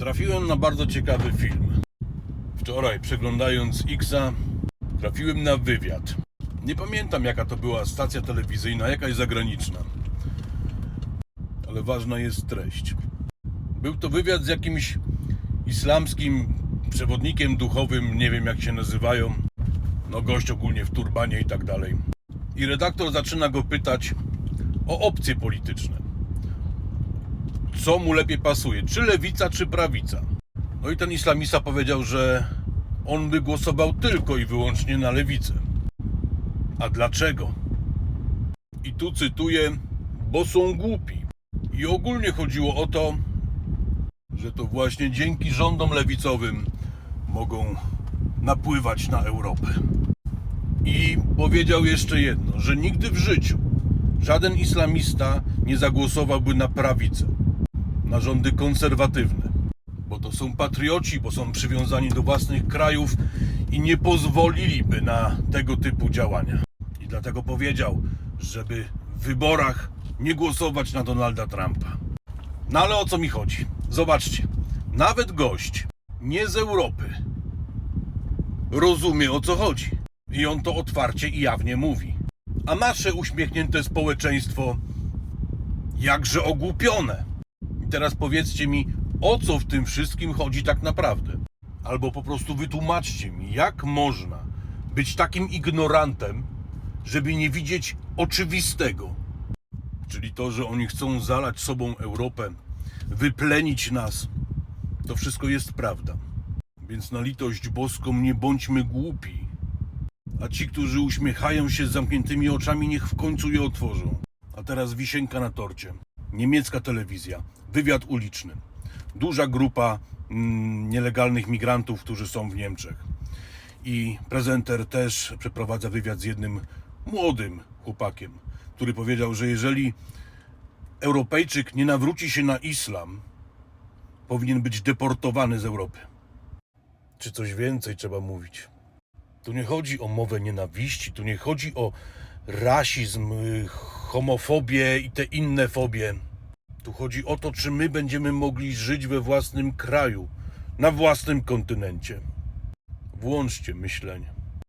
Trafiłem na bardzo ciekawy film. Wczoraj, przeglądając Xa, trafiłem na wywiad. Nie pamiętam, jaka to była stacja telewizyjna, jakaś zagraniczna. Ale ważna jest treść. Był to wywiad z jakimś islamskim przewodnikiem duchowym, nie wiem jak się nazywają. No gość ogólnie w turbanie i tak dalej. I redaktor zaczyna go pytać o opcje polityczne. Co mu lepiej pasuje, czy lewica, czy prawica? No i ten islamista powiedział, że on by głosował tylko i wyłącznie na lewicę. A dlaczego? I tu cytuję, bo są głupi. I ogólnie chodziło o to, że to właśnie dzięki rządom lewicowym mogą napływać na Europę. I powiedział jeszcze jedno, że nigdy w życiu żaden islamista nie zagłosowałby na prawicę, na rządy konserwatywne, bo to są patrioci, bo są przywiązani do własnych krajów i nie pozwoliliby na tego typu działania. I dlatego powiedział, żeby w wyborach nie głosować na Donalda Trumpa. No ale o co mi chodzi? Zobaczcie, nawet gość nie z Europy rozumie o co chodzi. I on to otwarcie i jawnie mówi. A nasze uśmiechnięte społeczeństwo jakże ogłupione. Teraz powiedzcie mi, o co w tym wszystkim chodzi tak naprawdę? Albo po prostu wytłumaczcie mi, jak można być takim ignorantem, żeby nie widzieć oczywistego. Czyli to, że oni chcą zalać sobą Europę, wyplenić nas. To wszystko jest prawda. Więc na litość boską nie bądźmy głupi. A ci, którzy uśmiechają się z zamkniętymi oczami, niech w końcu je otworzą. A teraz wisienka na torcie. Niemiecka telewizja, wywiad uliczny. Duża grupa mm, nielegalnych migrantów, którzy są w Niemczech. I prezenter też przeprowadza wywiad z jednym młodym chłopakiem, który powiedział, że jeżeli Europejczyk nie nawróci się na islam, powinien być deportowany z Europy. Czy coś więcej trzeba mówić? Tu nie chodzi o mowę nienawiści, tu nie chodzi o rasizm, homofobię i te inne fobie. Tu chodzi o to, czy my będziemy mogli żyć we własnym kraju, na własnym kontynencie. Włączcie myślenie.